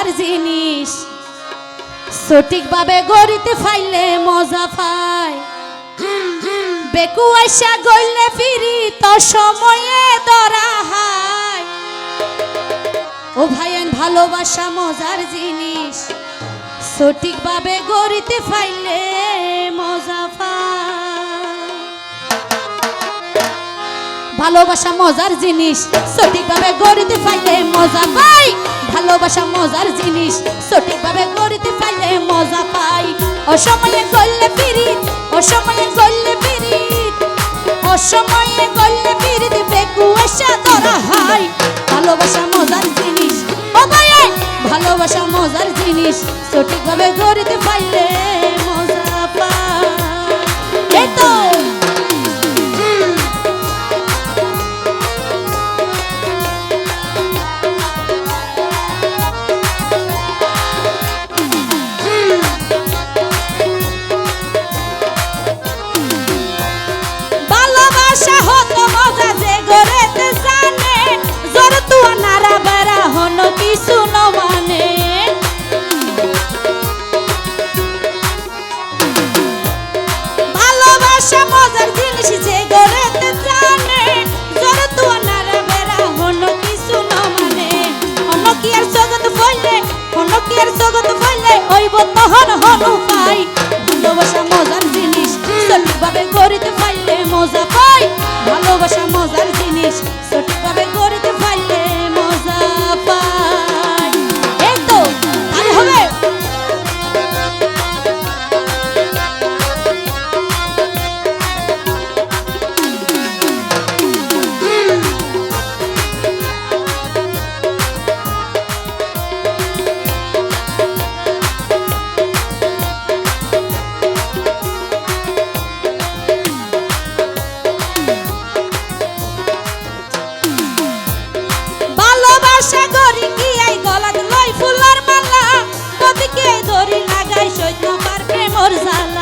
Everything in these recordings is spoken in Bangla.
মজার জিনিস সঠিকভাবে গড়িতে ফাইলে মজা পায়। বেকু আইসা গইলে ফিরি, তো সময়ে ধরা হায়। ও ভাইয়েন ভালোবাসা মজার জিনিস। সঠিকভাবে গড়িতে ফাইলে মজা পায়। ভালোবাসা মজার জিনিস। সঠিকভাবে গড়িতে পাইলে মজা পাই ভালোবাসা মজার জিনিস। সঠিকভাবে করতে পাইলে মজা পাই। অসময়ে করলে পিরিত, অসময়ে করলে পিরিত। অসময়ে করলে পিরিত দিবে কুয়াশা ধরা হাই। ভালোবাসা মজার জিনিস। ও ভালোবাসা মজার জিনিস। সঠিকভাবে করতে পাইলে বললে ওইব তহন হনু পাই দড়ি লাগাই মোর পার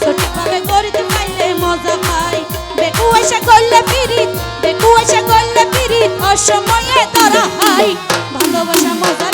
সঠিকভাবে গড়িতে পাইলে মজা পাই। বেকু এসে করলে পিরিত, বেকু এসে করলে পিরিত, অসময়ে ধরা হয় ভালোবাসা মজার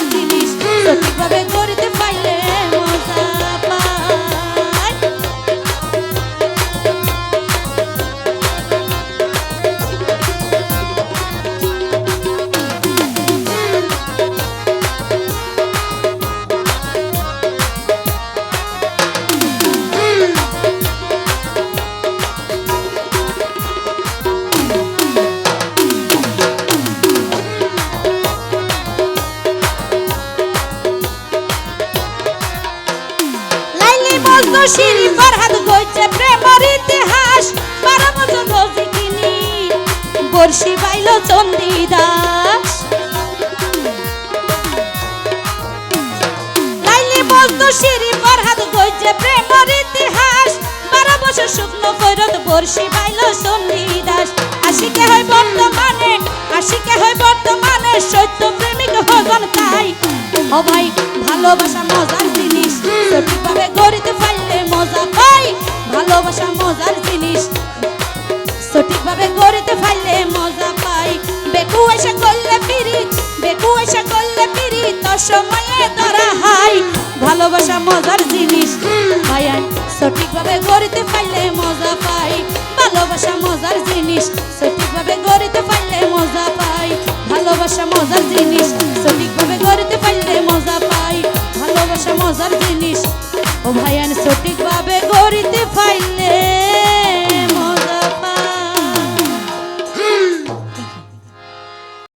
শিরি ফরহাদ গইছে প্রেমর ইতিহাস বারো বছর রোজি কিনি বর্ষি বাইল চন্দিদাস লাইলি মজনু শিরি ফরহাদ গইছে প্রেমর ইতিহাস বারো বছর শুকনো ফৈরত বর্ষি বাইল আশিকে হয় বর্তমানে, আশিকে হয় বর্তমানে সত্য প্রেমিক হজন তাই। ভালোবাসা মজার জিনিস, সঠিকভাবে গড়িতে পাই ভালোবাসা মজার জিনিস। সঠিকভাবে গড়িতে পারলে মজা পাই। বেকু এসে করলে পিরিত বেকু এসে করলে পিরিত তোর সময়ে ধরা হাই। ভালোবাসা মজার জিনিস। ভাইয়ান সঠিকভাবে গড়িতে পারলে মজা পাই। ভালোবাসা মজার জিনিস। সঠিকভাবে গড়িতে পারলে মজা পাই। ভালোবাসা মজার জিনিস। সঠিকভাবে গড়িতে পারলে মজা পাই। ভালোবাসা মজার জিনিস। ও ভাইয়ান সঠিকভাবে